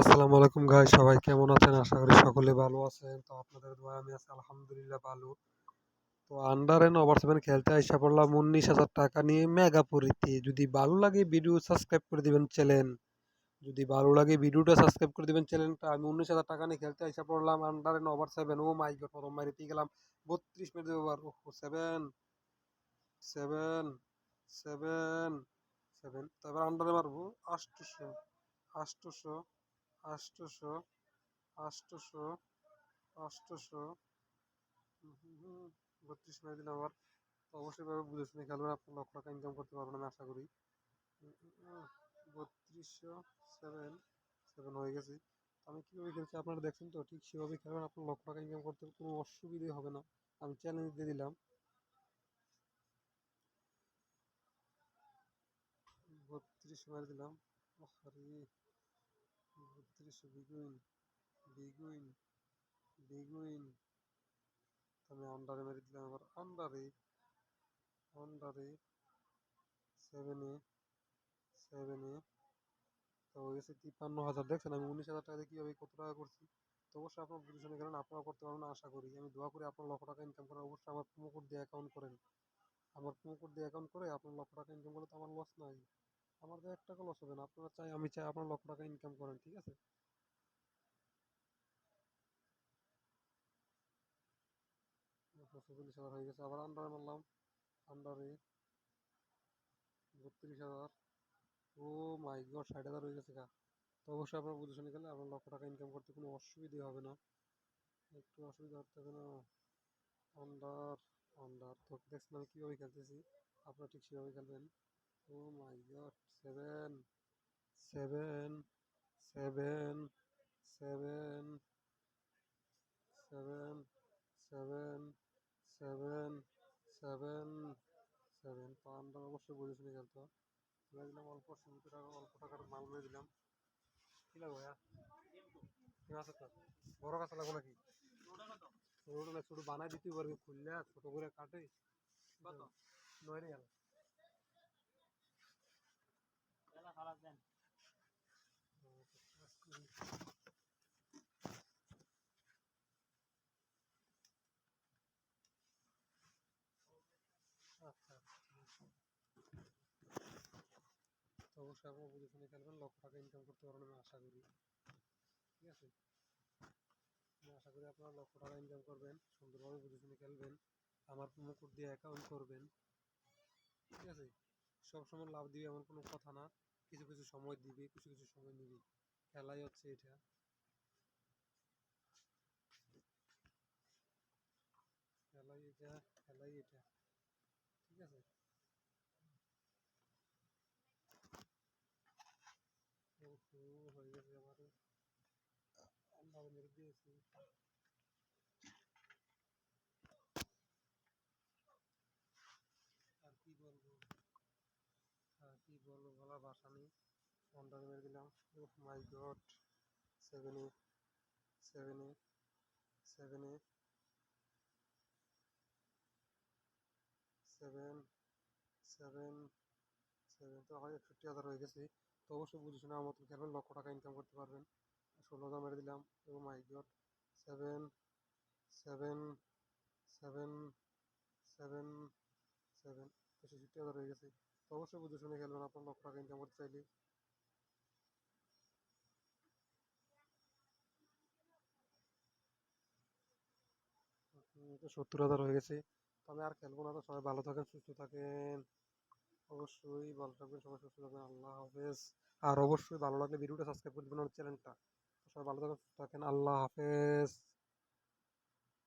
আসসালামু আলাইকুম গাইস সবাই কেমন আছেন? আশা করি সকলে ভালো আছেন। তো আপনাদের দোয়া আমি আছি, আলহামদুলিল্লাহ ভালো। তো আন্ডার এন্ড ওভার সেভেন খেলতে আইসা পড়লাম উনিশ হাজার টাকা নিয়ে মেগাপুরিতে যদি ভালো লাগে ভিডিও সাবস্ক্রাইব করে দিবেন চ্যানেল যদি ভালো লাগে ভিডিওটা সাবস্ক্রাইব করে দিবেন চ্যানেলটা আমি উনিশ হাজার টাকা নিয়ে খেলতে আইসা পড়লাম under and over seven oh my god প্রথম মারিতে গেলাম। বত্রিশ মিনিট ওভার ও সেভেন সেভেন সেভেন সেভেন তারপর আন্ডারে মারবো। আষ্টশো আষ্টশো আষ্টশো আষ্টশো আষ্টশো। বত্রিশ মেরে দিলাম আবার। তো অবশ্যই ভাবে বুঝে শুনে খেলবেন আপনি লক্ষ টাকা ইনকাম করতে পারবেন আমি আশা করি। বত্রিশশো সেভেন সেভেন হয়ে গেছে। আমি কীভাবে খেলছি আপনারা দেখছেন তো, ঠিক সেভাবে খেলবেন আপনার লক্ষ টাকা ইনকাম করতে কোনো অসুবিধে হবে না। আমি চ্যালেঞ্জ দিয়ে দিলাম। বত্রিশ মেরে দিলাম। আরে। বত্রিশশো বিগুইন বিগুইন বিগুইন। আমি আন্ডারে মেরে দিলাম আবার আন্ডারে আন্ডারে সেভেনে সেভেনে তো হয়ে গেছে তিপ্পান্ন হাজার, দেখছেন আমি উনিশ হাজার টাকা দিয়ে কীভাবে কত টাকা করছি? তো অবশ্যই আপনার বুঝে কারণ আপনারা করতে পারবেন আশা করি। আমি দোয়া করি আপনার লক্ষ টাকা ইনকাম করেন, অবশ্যই আমার প্রোমো কোড দিয়ে অ্যাকাউন্ট করেন। আমার প্রোমো কোড দিয়ে অ্যাকাউন্ট করে আপনার লক্ষ টাকা ইনকাম করলে তো আমার লস নাই। আমার তো এক টাকা লস হবে না। আপনারা চাই, আমি চাই আপনার লক্ষ টাকা ইনকাম করেন, ঠিক আছে? চল্লিশ হাজার হয়ে গেছে। আবার আন্ডারে মারলাম। আন্ডারে বত্রিশ হাজার। ও মাই গড ষাট হাজার হয়ে গেছে গা। তো অবশ্যই আপনার বুঝে শুনে গেলে আপনার লক্ষ টাকা ইনকাম করতে কোনো অসুবিধে হবে না। একটু অসুবিধা হতে হবে না। আন্ডার আন্ডার তো দেখছেন আমি কীভাবে খেলতেছি। আপনারা ঠিক সেভাবে খেলবেন। ও my god seven seven seven seven seven seven seven seven seven আমরা অবশ্যই বুঝে শুনে খেলতে মেরে দিলাম অল্প সীমিত টাকা অল্প টাকার মাল মেরে দিলাম। কি লাগবে ভাইয়া? কি আছে তো? বড় কাছে লাগবো নাকি? ছোট বানাই দিতে পারবি খুললে ছোট করে কাটে। নয় গেল। আচ্ছা তো অবশ্যই আপনারা বুঝে খেলবেন লক্ষ টাকা ইনকাম করতে পারবেন আমি আশা করি ঠিক আছে আমি আশা করি আপনারা লক্ষ টাকা ইনকাম করবেন সুন্দরভাবে বুঝে খেলবেন আমার কোড দিয়ে অ্যাকাউন্ট করবেন। ঠিক আছে? সবসময় লাভ দিবে এমন কোনো কথা না। কিছু কিছু সময় দিবে, কিছু কিছু সময় নিবে। খেলাই হচ্ছে এটা। খেলাই এটা খেলাই এটা। ঠিক আছে? হয়ে গেছে আমার আল্লাহ মেরে দিয়েছি। আর কি বলব? কি বলব বলার ভাষা নেই। অন্ডার মেরে দিলাম। ওহ মাই গড সেভেন এ সেভেন এ সেভেন এ সেভেন সেভেন সেভেন তো হয় একষট্টি হাজার হয়ে গেছে। তো অবশ্যই বুঝে শুনে আমার মতন লক্ষ টাকা ইনকাম করতে পারবেন। ষোলো হাজার মেরে দিলাম। ও my god seven seven seven seven seven ছেষট্টি হাজার হয়ে গেছে। অবশ্যই বুঝে শুনে খেলবেন, আপনার লক্ষ টাকা ইনকাম করতে চাইলে। সত্তর হাজার হয়ে গেছে, তো আমি আর খেলব না তো, সবাই ভালো থাকেন, সুস্থ থাকেন। অবশ্যই ভালো থাকবেন, সবাই সুস্থ থাকবেন, আল্লাহ হাফেজ। আর অবশ্যই ভালো লাগলে ভিডিওটা সাবস্ক্রাইব করে দেবেন আমার চ্যানেলটা। সবাই ভালো থাকেন, সুস্থ থাকেন, আল্লাহ হাফেজ।